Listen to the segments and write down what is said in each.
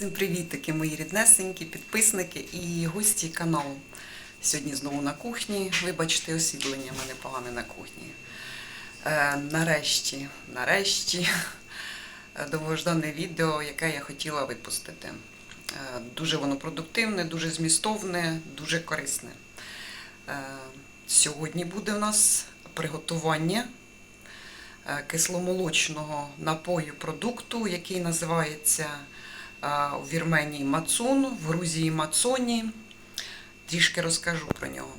Всім привітики, мої ріднесенькі, підписники і гості каналу. Сьогодні знову на кухні. Вибачте, освітлення в мене погане на кухні. Е, нарешті, нарешті, е, довгождане відео, яке я хотіла випустити. Е, дуже воно продуктивне, дуже змістовне, дуже корисне. Е, сьогодні буде у нас приготування е, кисломолочного напою продукту, який називається у Вірменії Мацун, в Грузії Мацоні. Трішки розкажу про нього.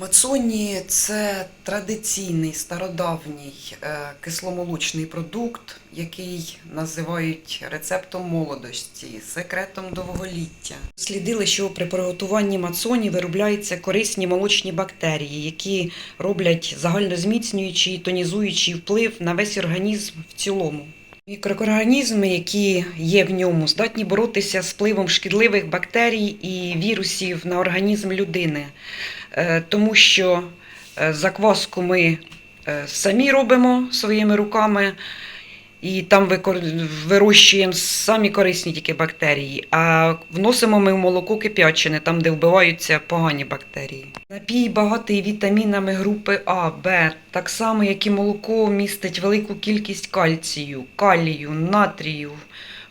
Мацоні це традиційний стародавній е, кисломолочний продукт, який називають рецептом молодості, секретом довголіття. Слідили, що при приготуванні мацоні виробляються корисні молочні бактерії, які роблять загальнозміцнюючий і тонізуючий вплив на весь організм в цілому. Мікроорганізми, які є в ньому, здатні боротися з впливом шкідливих бактерій і вірусів на організм людини, Е, тому що е, закваску ми е, самі робимо своїми руками. І там вирощуємо самі корисні тільки бактерії, а вносимо ми в молоко кип'ячене, там, де вбиваються погані бактерії. Напій багатий вітамінами групи А, Б, так само, як і молоко містить велику кількість кальцію, калію, натрію,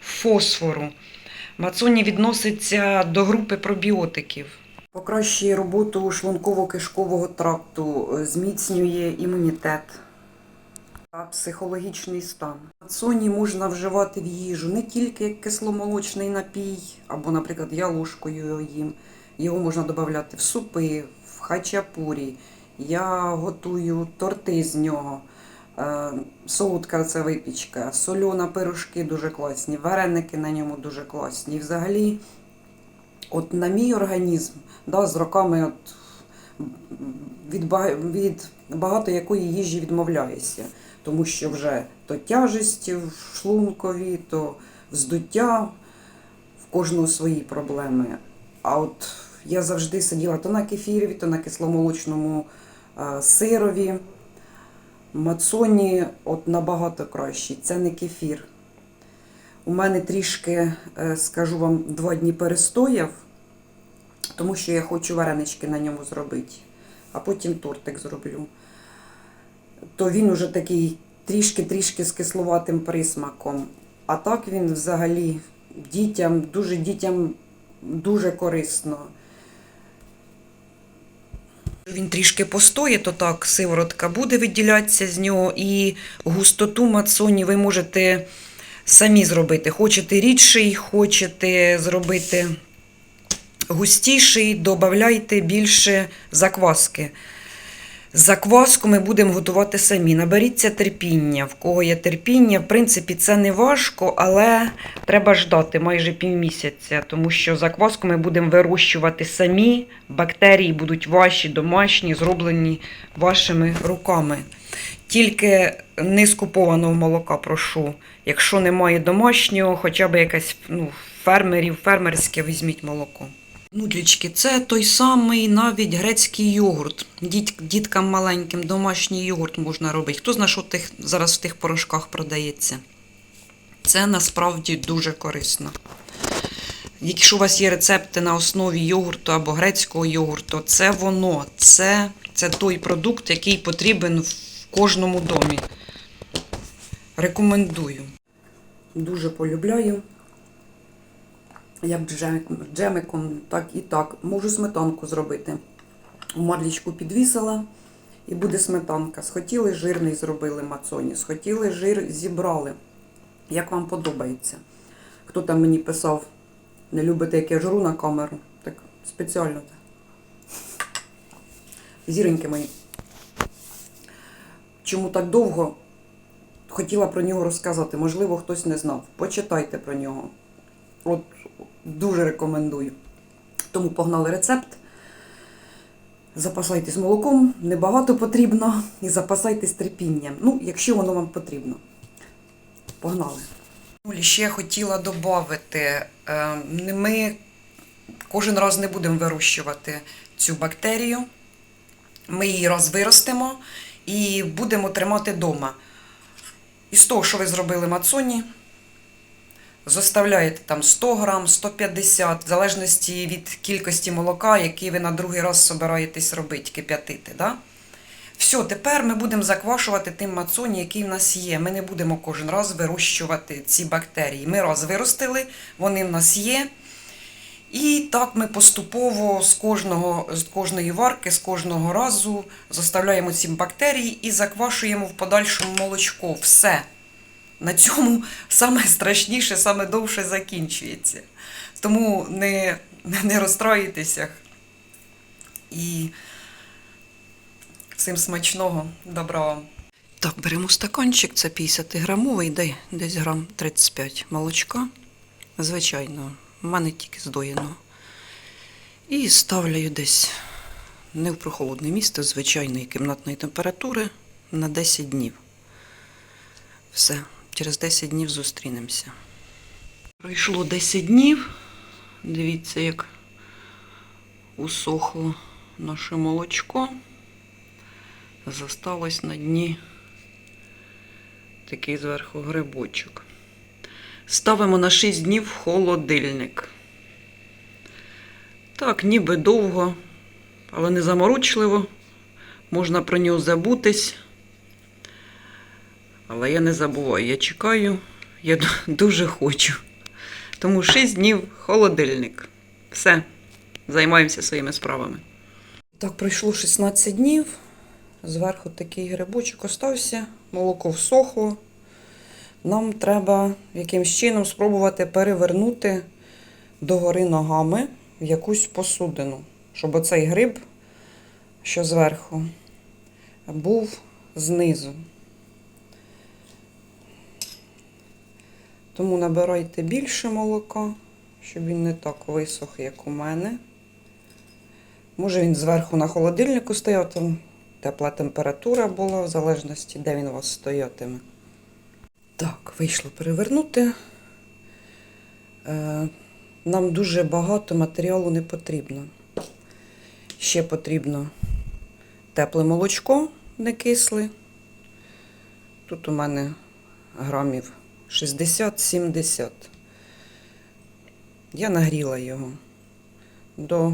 фосфору. Мацоні відноситься до групи пробіотиків. Покращує роботу шлунково-кишкового тракту, е, зміцнює імунітет психологічний стан. Соні можна вживати в їжу не тільки як кисломолочний напій, або, наприклад, я ложкою їм. Його можна додати в супи, в хачапурі. Я готую торти з нього. Е, Солодка це випічка, сольона пирожки дуже класні, вареники на ньому дуже класні. Взагалі, от на мій організм, да, з роками от, від, від багато якої їжі відмовляюся тому що вже то тяжесті в шлункові, то вздуття, в кожного свої проблеми. А от я завжди сиділа то на кефірі, то на кисломолочному е, сирові. Мацоні от набагато кращий. Це не кефір. У мене трішки, е, скажу вам, два дні перестояв, тому що я хочу варенички на ньому зробити, а потім тортик зроблю то він уже такий трішки-трішки з кисловатим присмаком. А так він взагалі дітям, дуже дітям дуже корисно. Він трішки постоє, то так сиворотка буде виділятися з нього, і густоту мацоні ви можете самі зробити. Хочете рідший, хочете зробити густіший, додавайте більше закваски. Закваску ми будемо готувати самі. Наберіться терпіння. В кого є терпіння, в принципі, це не важко, але треба ждати майже півмісяця, тому що закваску ми будемо вирощувати самі. Бактерії будуть ваші, домашні, зроблені вашими руками. Тільки не скупованого молока прошу. Якщо немає домашнього, хоча б якась ну, фермерів, фермерське візьміть молоко. Нудлічки, це той самий навіть грецький йогурт. Діт, діткам маленьким домашній йогурт можна робити. Хто знає, що тих, зараз в тих порошках продається? Це насправді дуже корисно. Якщо у вас є рецепти на основі йогурту або грецького йогурту, це воно, це, це той продукт, який потрібен в кожному домі. Рекомендую. Дуже полюбляю. Як джемиком, так і так. Можу сметанку зробити. Марлічку підвісила і буде сметанка. Схотіли жирний зробили мацоні, схотіли жир зібрали. Як вам подобається? Хто там мені писав, не любите, як я жру на камеру? Так спеціально. Зіроньки мої. Чому так довго? Хотіла про нього розказати, можливо, хтось не знав. Почитайте про нього. От дуже рекомендую. Тому погнали рецепт. Запасайтесь молоком, небагато потрібно, і запасайтесь терпінням. Ну, якщо воно вам потрібно. Погнали. Ще хотіла додати, ми кожен раз не будемо вирощувати цю бактерію. Ми її раз виростимо і будемо тримати вдома. Із того, що ви зробили мацоні, Зоставляєте там 100 грам, 150, в залежності від кількості молока, який ви на другий раз собираєтесь робити, кип'ятити. Да? Все, тепер ми будемо заквашувати тим мацоні, який в нас є. Ми не будемо кожен раз вирощувати ці бактерії. Ми раз виростили, вони в нас є. І так ми поступово з кожного з кожної варки, з кожного разу заставляємо ці бактерії і заквашуємо в подальшому молочко. Все. На цьому саме страшніше, саме довше закінчується. Тому не, не розстроїтеся. І всім смачного, добра вам. Так, беремо стаканчик, це 50 грамовий, де десь грам 35 молочка. Звичайно, в мене тільки здоєно. І ставлю десь не в прохолодне місце звичайної кімнатної температури на 10 днів. Все, через 10 днів зустрінемося. Пройшло 10 днів. Дивіться, як усохло наше молочко. Зосталось на дні такий зверху грибочок. Ставимо на 6 днів в холодильник. Так, ніби довго, але не заморочливо. Можна про нього забутись. Але я не забуваю, я чекаю, я дуже хочу. Тому 6 днів холодильник. Все, займаємося своїми справами. Так, пройшло 16 днів. Зверху такий грибочок остався, молоко всохло. Нам треба якимсь чином спробувати перевернути догори ногами в якусь посудину, щоб оцей гриб, що зверху, був знизу. Тому набирайте більше молока, щоб він не так висох, як у мене. Може він зверху на холодильнику стояв, там тепла температура була, в залежності, де він у вас стоятиме. Так, вийшло перевернути. Е, Нам дуже багато матеріалу не потрібно. Ще потрібно тепле молочко, не кисле. Тут у мене грамів 60-70. Я нагріла його до,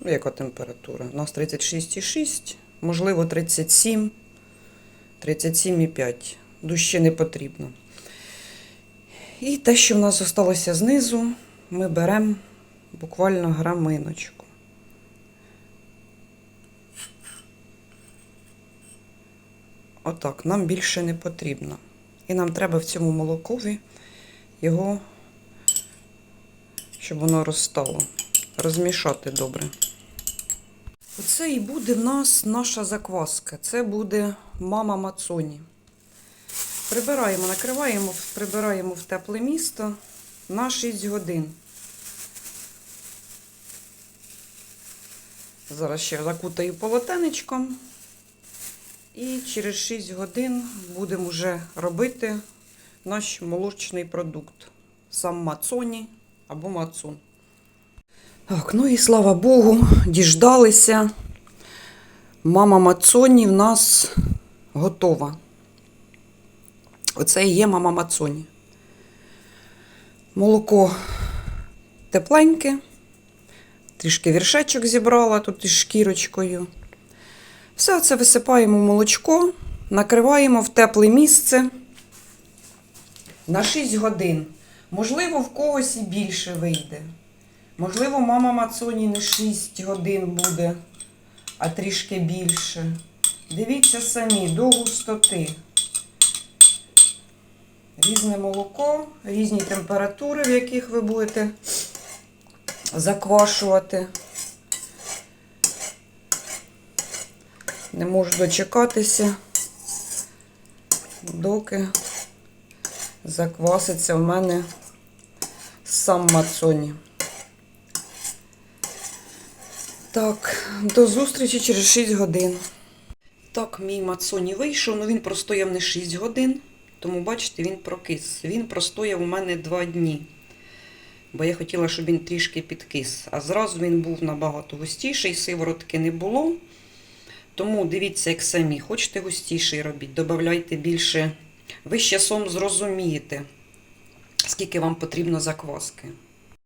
ну, яка температура? У нас 36,6, можливо, 37, 37,5. Дужче не потрібно. І те, що в нас залишилося знизу, ми беремо буквально граминочку. Отак, нам більше не потрібно. І нам треба в цьому молокові його, щоб воно розстало, розмішати добре. Оце і буде в нас наша закваска. Це буде мама Мацоні. Прибираємо, накриваємо, прибираємо в тепле місто на 6 годин. Зараз ще закутаю полотенечком. І через 6 годин будемо вже робити наш молочний продукт. Сам мацоні або мацун. Так, ну і слава Богу, діждалися. Мама Мацоні в нас готова. Оце і є мама Мацоні. Молоко тепленьке, трішки віршечок зібрала тут із шкірочкою. Все це висипаємо в молочко, накриваємо в тепле місце на 6 годин. Можливо, в когось і більше вийде. Можливо, мама Мацоні не 6 годин буде, а трішки більше. Дивіться самі, до густоти. Різне молоко, різні температури, в яких ви будете заквашувати. Не можу дочекатися, доки закваситься в мене сам мацоні. Так, до зустрічі через 6 годин. Так, мій мацоні вийшов, ну він простояв не 6 годин, тому бачите, він прокис. Він простояв у мене 2 дні. Бо я хотіла, щоб він трішки підкис. А зразу він був набагато густіший, сиворотки не було. Тому дивіться, як самі. Хочете густіший робіть, додавайте більше. Ви з часом зрозумієте, скільки вам потрібно закваски.